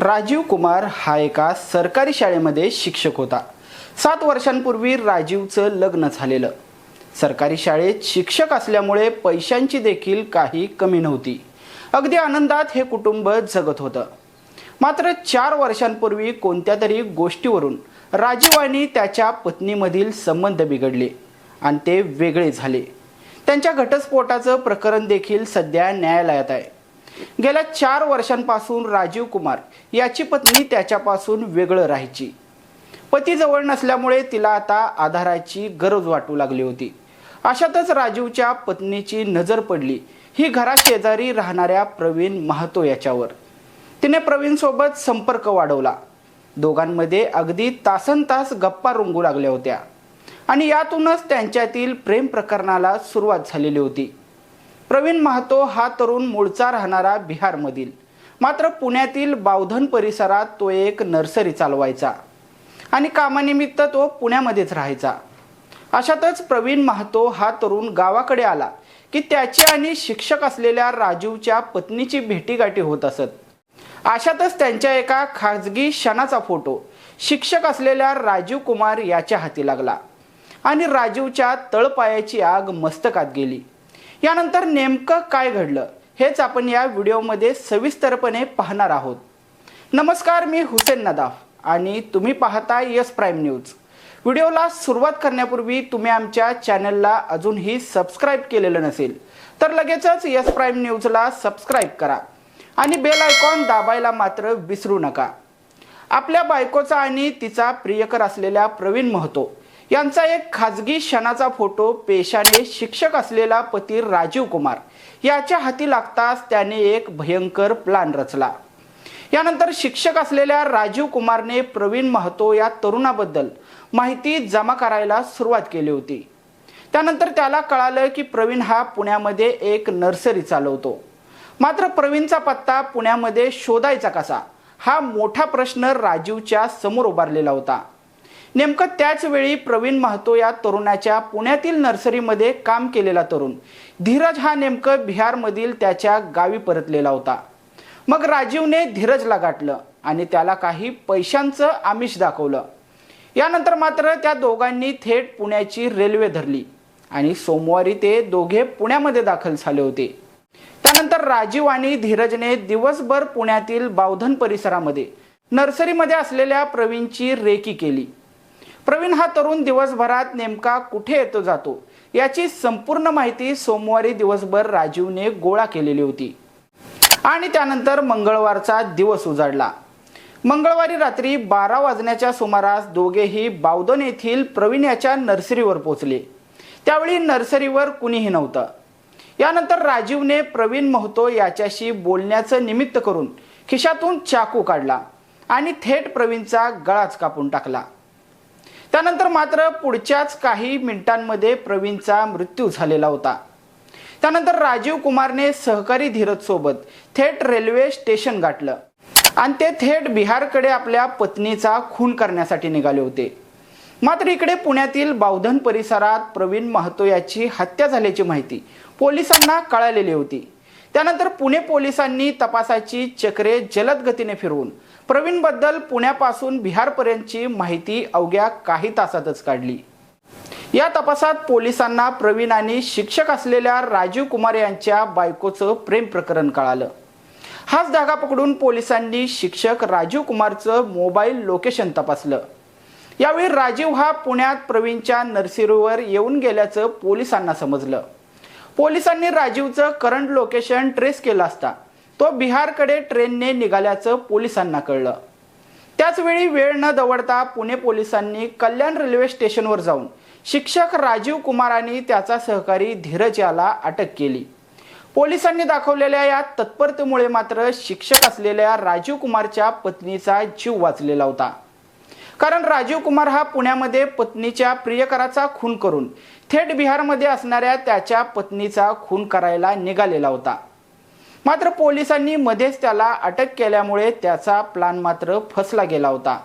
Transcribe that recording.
राजीव कुमार हा एका सरकारी शाळेमध्ये शिक्षक होता. सात वर्षांपूर्वी राजीवचं लग्न झालेलं. सरकारी शाळेत शिक्षक असल्यामुळे पैशांची देखील काही कमी नव्हती. अगदी आनंदात हे कुटुंब जगत होतं. मात्र चार वर्षांपूर्वी कोणत्या तरी गोष्टीवरून राजीव आणि त्याच्या पत्नीमधील संबंध बिघडले आणि ते वेगळे झाले. त्यांच्या घटस्फोटाचं प्रकरण देखील सध्या न्यायालयात आहे. गेल्या चार वर्षांपासून राजीव कुमार याची पत्नी त्याच्यापासून वेगळं राहायची. पती जवळ नसल्यामुळे तिला आता आधाराची गरज वाटू लागली होती. अशातच राजीवच्या पत्नीची नजर पडली. ही घराशेजारी राहणाऱ्या प्रवीण महातो याच्यावर. तिने प्रवीणसोबत संपर्क वाढवला. दोघांमध्ये अगदी तासन तास गप्पा रुंगू लागल्या होत्या. आणि यातूनच त्यांच्यातील प्रेम प्रकरणाला सुरुवात झालेली होती. प्रवीण महातो हा तरुण मूळचा राहणारा बिहारमधील. मात्र पुण्यातील बावधन परिसरात तो एक नर्सरी चालवायचा आणि कामानिमित्त तो पुण्यामध्येच राहायचा. अशातच प्रवीण महातो हा तरुण गावाकडे आला की त्याची आणि शिक्षक असलेल्या राजीवच्या पत्नीची भेटीगाठी होत असत. अशातच त्यांच्या एका खाजगी क्षणाचा फोटो शिक्षक असलेल्या राजीव कुमार याच्या हाती लागला आणि राजीवच्या तळपायाची आग मस्तकात गेली. यानंतर नेमकं काय घडलं हेच आपण या व्हिडिओमध्ये सविस्तरपणे पाहणार आहोत. नमस्कार मी हुसेन नदाफ आणि तुम्ही पाहता यस प्राईम न्यूज. व्हिडिओला सुरुवात करण्यापूर्वी तुम्ही आमच्या चॅनलला अजूनही सबस्क्राईब केलेलं नसेल तर लगेचच यस प्राईम न्यूजला सबस्क्राईब करा आणि बेल आयकॉन दाबायला मात्र विसरू नका. आपल्या बायकोचा आणि तिचा प्रियकर असलेल्या प्रवीण महतो यांचा एक खाजगी क्षणाचा फोटो पेशाने शिक्षक असलेला पती राजीव कुमार. याच्या हाती लागताच त्याने एक भयंकर प्लान रचला. यानंतर शिक्षक असलेल्या राजीव कुमारने प्रवीण महतो या तरुणाबद्दल माहिती जमा करायला सुरुवात केली होती. त्यानंतर त्याला कळालं की प्रवीण हा पुण्यामध्ये एक नर्सरी चालवतो. मात्र प्रवीणचा पत्ता पुण्यामध्ये शोधायचा कसा? हा मोठा प्रश्न राजीवच्या समोर उभारलेला होता. नेमकं त्याच वेळी प्रवीण महतो या तरुणाच्या पुण्यातील नर्सरीमध्ये काम केलेला तरुण. धीरज हा नेमकं बिहारमधील त्याच्या गावी परतलेला होता. मग राजीवने धीरजला गाठलं आणि त्याला काही पैशांचं आमिष दाखवलं. यानंतर मात्र त्या दोघांनी थेट पुण्याची रेल्वे धरली आणि सोमवारी ते दोघे पुण्यामध्ये दाखल झाले होते. त्यानंतर राजीव आणि धीरजने दिवसभर पुण्यातील बावधन परिसरामध्ये नर्सरीमध्ये असलेल्या प्रवीणची रेकी केली. प्रवीण हा तरुण दिवसभरात नेमका कुठे येतो जातो याची संपूर्ण माहिती सोमवारी दिवसभर राजीवने गोळा केलेली होती. आणि त्यानंतर मंगळवारचा दिवस उजाडला. मंगळवारी रात्री बारा वाजण्याच्या सुमारास दोघेही बावदन येथील प्रवीण याच्या नर्सरीवर पोचले त्यावेळी नर्सरीवर कुणीही नव्हतं. यानंतर राजीवने प्रवीण महतो याच्याशी बोलण्याचं निमित्त करून खिशातून चाकू काढला आणि थेट प्रवीणचा गळाच कापून टाकला. त्यानंतर मात्र पुढच्याच काही मिनिटांमध्ये प्रवीणचा मृत्यू झालेला होता. त्यानंतर राजीव कुमारने सहकारी धीरज सोबत थेट रेल्वे स्टेशन गाठलं आणि ते थेट बिहारकडे आपल्या पत्नीचा खून करण्यासाठी निघाले होते. मात्र इकडे पुण्यातील बावधन परिसरात प्रवीण महतो याची हत्या झाल्याची माहिती पोलिसांना कळालेली होती. त्यानंतर पुणे पोलिसांनी तपासाची चक्रे जलद गतीने फिरवून प्रवीणबद्दल पुण्यापासून बिहारपर्यंतची माहिती अवघ्या काही तासातच काढली. या तपासात पोलिसांना प्रवीण आणि शिक्षक असलेल्या राजीव कुमार यांच्या बायकोचं प्रेम प्रकरण कळालं. हाच धागा पकडून पोलिसांनी शिक्षक राजीव कुमारचं मोबाईल लोकेशन तपासलं. यावेळी राजीव हा पुण्यात प्रवीणच्या नर्सरीवर येऊन गेल्याचं पोलिसांना समजलं. पोलिसांनी राजीवचं करंट लोकेशन ट्रेस केलं असता तो बिहारकडे ट्रेनने निघाल्याचं पोलिसांना कळलं. त्याचवेळी वेळ न दवडता पुणे पोलिसांनी कल्याण रेल्वे स्टेशनवर जाऊन शिक्षक राजीव कुमारांनी त्याचा सहकारी धीरज याला अटक केली. पोलिसांनी दाखवलेल्या या तत्परतेमुळे मात्र शिक्षक असलेल्या राजीव कुमारच्या पत्नीचा जीव वाचलेला होता. कारण राजीव कुमार हा पुण्यामध्ये पत्नीच्या प्रियकराचा खून करून थेट बिहारमध्ये असणाऱ्या त्याच्या पत्नीचा खून करायला निघालेला होता. मात्र पोलिसांनी मध्येच त्याला अटक केल्यामुळे त्याचा प्लान मात्र फसला गेला होता.